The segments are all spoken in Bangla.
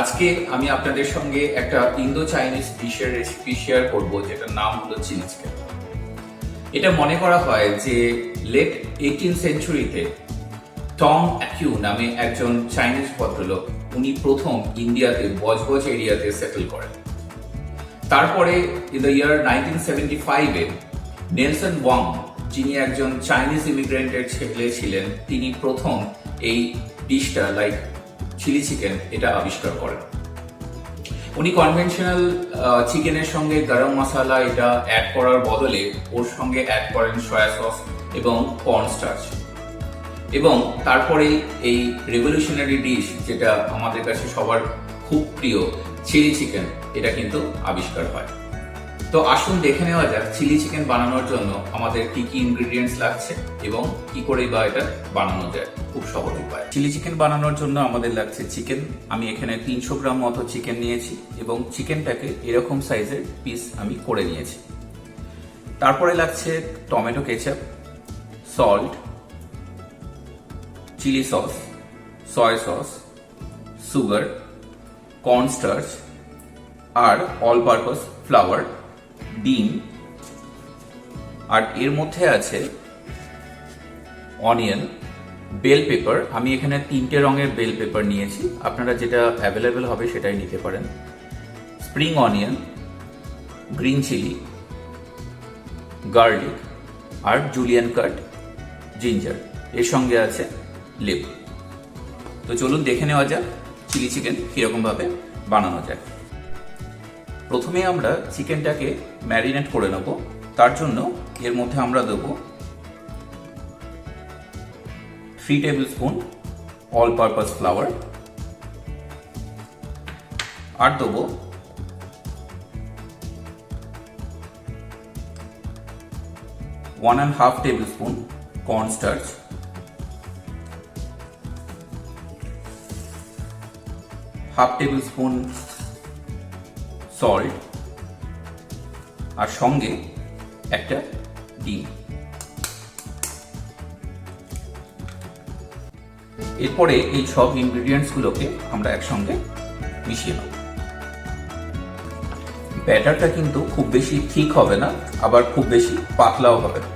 আজকে আমি আপনাদের সঙ্গে একটা ইন্দো চাইনিজ ডিশের রেসিপি শেয়ার করব, যেটার নাম হলো চিলি চিকেন এটা মনে করা হয় যে লেট এইটিন সেঞ্চুরিতে টম অ্যাকিউ নামে একজন চাইনিজ ভদ্রলোক, উনি প্রথম ইন্ডিয়াতে বজবজ এরিয়াতে সেটেল করেন। তারপরে in the year nineteen seventy ফাইভে নেলসন ওয়াং, যিনি একজন চাইনিজ ইমিগ্রেন্টের ছেলে ছিলেন, তিনি প্রথম এই ডিশটা লাইক চিলি চিকেন এটা আবিষ্কার করেন। উনি কনভেনশনাল চিকেনের সঙ্গে গরম মশলা এটা অ্যাড করার বদলে ওর সঙ্গে অ্যাড করেন সয়া সস এবং কর্ন স্টার্চ এবং তারপরেই এই রেভলিউশনারি ডিশ যেটা আমাদের কাছে সবার খুব প্রিয়, চিলি চিকেন, এটা কিন্তু আবিষ্কার হয়। তো আসুন দেখে নেওয়া যাক চিলি চিকেন বানানোর জন্য আমাদের কি কি ইনগ্রেডিয়েন্টস লাগছে এবং কি করে বা এটা বানানো যায়। খুব সহজ উপায়। চিলি চিকেন বানানোর জন্য আমাদের লাগছে চিকেন। আমি এখানে তিনশো গ্রাম মতো চিকেন নিয়েছি এবং চিকেনটাকে এরকম সাইজের পিস আমি করে নিয়েছি। তারপরে লাগছে tomato ketchup salt chilli sauce soy sauce sugar cornstarch আর অল পারপাস ফ্লাওয়ার ডিম, আর এর মধ্যে আছে অনিয়ন, বেল পেপার। আমি এখানে তিনটে রঙের বেল পেপার নিয়েছি। আপনারা যেটা অ্যাভেলেবেল হবে সেটাই নিতে পারেন। Spring onion, green chilli, garlic, আর জুলিয়ান কাট জিঞ্জার। এর সঙ্গে আছে লেবু। তো চলুন দেখে নেওয়া যাক চিলি চিকেন কীরকমভাবে বানানো যায়। প্রথমে আমরা চিকেনটাকে ম্যারিনেট করে নেব। তার জন্য এর মধ্যে আমরা দেব three tablespoon all purpose flour আর দেবো one and half tablespoon cornstarch half tablespoon salt আর সঙ্গে একটা ডিম। এরপরে এই সব ইনগ্রিডিয়েন্টসগুলোকে আমরা একসঙ্গে মিশিয়ে নেব। ব্যাটারটা কিন্তু খুব বেশি ঠিক হবে না, আবার খুব বেশি পাতলাও হবে না।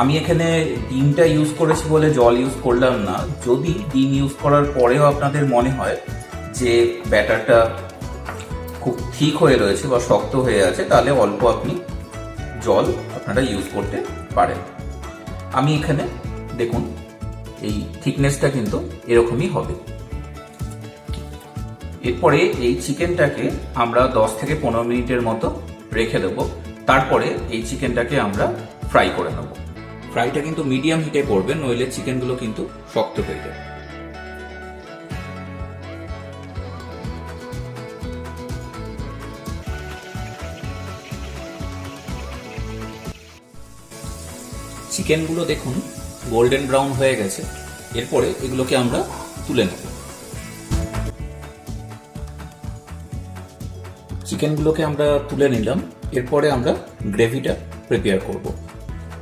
আমি এখানে ডিমটা ইউজ করেছি বলে জল ইউজ করলাম না। যদি ডিম ইউজ করার পরেও আপনাদের মনে হয় যে ব্যাটারটা খুব ঠিক হয়ে রয়েছে বা শক্ত হয়ে আছে, তাহলে অল্প আপনি জল আপনারা ইউজ করতে পারেন। আমি এখানে দেখুন, এই থিকনেসটা কিন্তু এরকমই হবে। এরপরে এই চিকেনটাকে আমরা 10 থেকে পনেরো মিনিটের মতো রেখে দেব। তারপরে এই চিকেনটাকে আমরা ফ্রাই করে নেব। ফ্রাইটা কিন্তু মিডিয়াম হিটে করবেন, নইলে চিকেনগুলো কিন্তু শক্ত হয়ে যাবে। চিকেনগুলো দেখুন গোল্ডেন ব্রাউন হয়ে গেছে। এরপরে এগুলোকে আমরা তুলে নেব। চিকেনগুলোকে আমরা তুলে নিলাম। এরপরে আমরা গ্রেভিটা প্রিপেয়ার করব।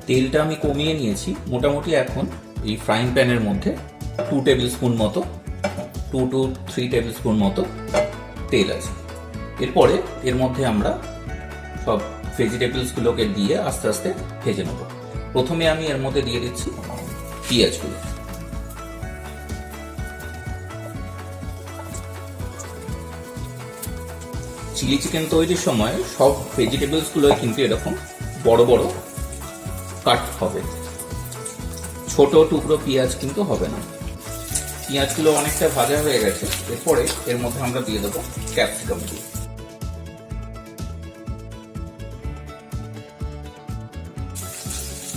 তেলটা আমি কমিয়ে নিয়েছি। মোটামুটি এখন এই ফ্রাইং প্যানের মধ্যে টু টেবিল স্পুন মতো two two three tablespoon মতো তেল আছে। এরপরে এর মধ্যে আমরা সব ভেজিটেবলসগুলোকে দিয়ে আস্তে আস্তে ভেজে নেব। প্রথমে আমি এর মধ্যে দিয়ে দিচ্ছি পেঁয়াজগুলো। চিলি চিকেন তৈরির সময় সব ভেজিটেবলসগুলো কিন্তু এরকম বড় বড় কাট হবে। ছোট টুকরো পেঁয়াজ কিন্তু হবে না। পেঁয়াজগুলো অনেকটা ভাজা হয়ে গেছে। এরপরে এর মধ্যে আমরা দিয়ে দেবো ক্যাপসিকাম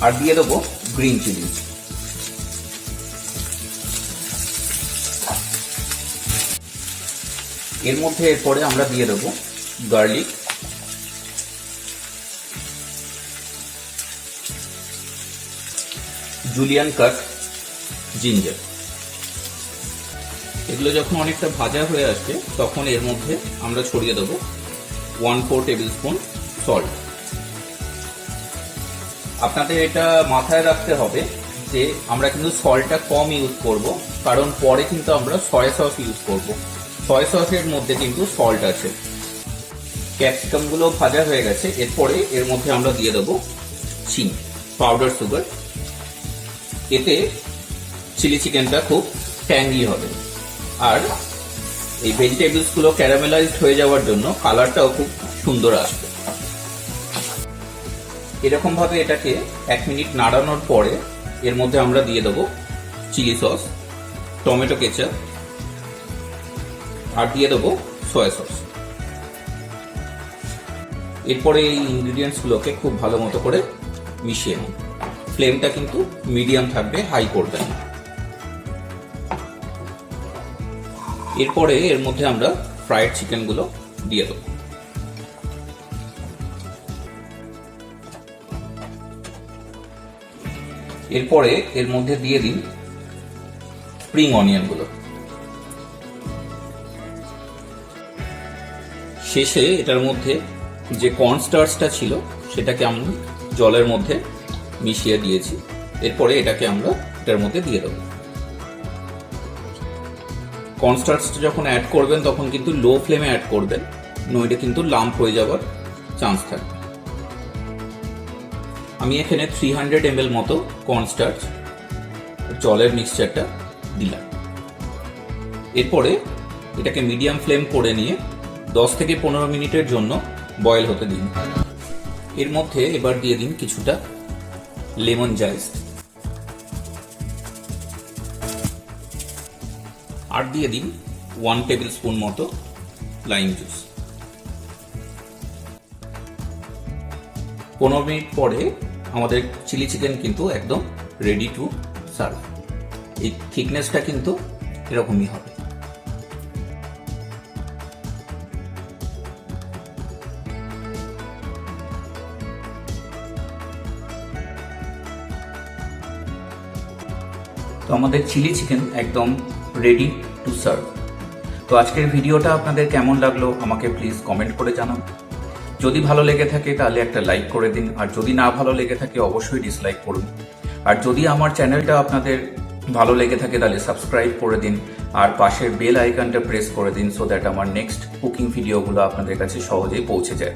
আর দিয়ে দেবো গ্রিন চিলি এর মধ্যে এরপরে আমরা দিয়ে দেবো গার্লিক জুলিয়ান কাট জিঞ্জার এগুলো যখন অনেকটা ভাজা হয়ে আসবে, তখন এর মধ্যে আমরা ছড়িয়ে দেবো one four tablespoon salt আপনাদের এটা মাথায় রাখতে হবে যে আমরা কিন্তু সল্টটা কম ইউজ করব, কারণ পরে কিন্তু আমরা সয়া সস ইউজ করব। সয় সসের মধ্যে কিন্তু সল্ট আছে। ক্যাপসিকামগুলো ভাজা হয়ে গেছে, এরপরে এর মধ্যে আমরা দিয়ে দেবো চিনি পাউডার সুগার এতে চিলি চিকেনটা খুব ট্যাঙ্গি হবে। আর এই ভেজিটেবলসগুলো ক্যারামেলাইজড হয়ে যাওয়ার জন্য কালারটাও খুব সুন্দর আসবে। এরকম ভাবে এটাকে এক মিনিট নাড়ানোর পরে এর মধ্যে আমরা দিয়ে দেবো চিলি সস, টমেটো কেচাপ, আর দিয়ে দেবো সয়া সস। এরপরে এই ইনগ্রিডিয়েন্টসগুলোকে খুব ভালো মতো করে মিশিয়ে নিন। ফ্লেমটা কিন্তু মিডিয়াম থাকবে, হাই করবেন এরপরে এর মধ্যে আমরা ফ্রাইড চিকেনগুলো দিয়ে দেবো। এরপরে এর মধ্যে দিয়ে দিন স্প্রিং অনিয়নগুলো শেষে এটার মধ্যে যে কর্নস্টার্চটা ছিল, সেটাকে আমি জলের মধ্যে মিশিয়ে দিয়েছি। এরপরে এটাকে আমরা এটার মধ্যে দিয়ে দেবো। কর্নস্টার্চটা যখন অ্যাড করবেন, তখন কিন্তু লো ফ্লেমে অ্যাড করবেন, নইলে কিন্তু লাম্প হয়ে যাওয়ার চান্স থাকবে। আমি এখানে থ্রি হান্ড্রেড এম মতো কর্নস্টার্চ জলের মিক্সচারটা দিলাম। এরপরে এটাকে মিডিয়াম ফ্লেম করে নিয়ে দশ থেকে পনেরো মিনিটের জন্য বয়েল হতে দিন। এর মধ্যে এবার দিয়ে দিন কিছুটা লেমন জাইস আর দিয়ে দিন ওয়ান টেবিল স্পুন মতো লাইম জুস পনেরো মিনিট পরে আমাদের চিলি চিকেন কিন্তু একদম রেডি টু সার্ভ এই থিকনেসটা কিন্তু এরকমই হবে। তো আমাদের চিলি চিকেন একদম রেডি টু সার্ভ তো আজকের ভিডিওটা আপনাদের কেমন লাগল আমাকে প্লিজ কমেন্ট করে জানান। যদি ভালো লেগে থাকে তাহলে একটা লাইক করে দিন, আর যদি না ভালো লেগে থাকে অবশ্যই ডিসলাইক করুন। আর যদি আমার চ্যানেলটা আপনাদের ভালো লেগে থাকে তাহলে সাবস্ক্রাইব করে দিন, আর পাশের বেল আইকনটা প্রেস করে দিন সো দ্যাট আমার নেক্সট কুকিং ভিডিওগুলো আপনাদের কাছে সহজেই পৌঁছে যায়।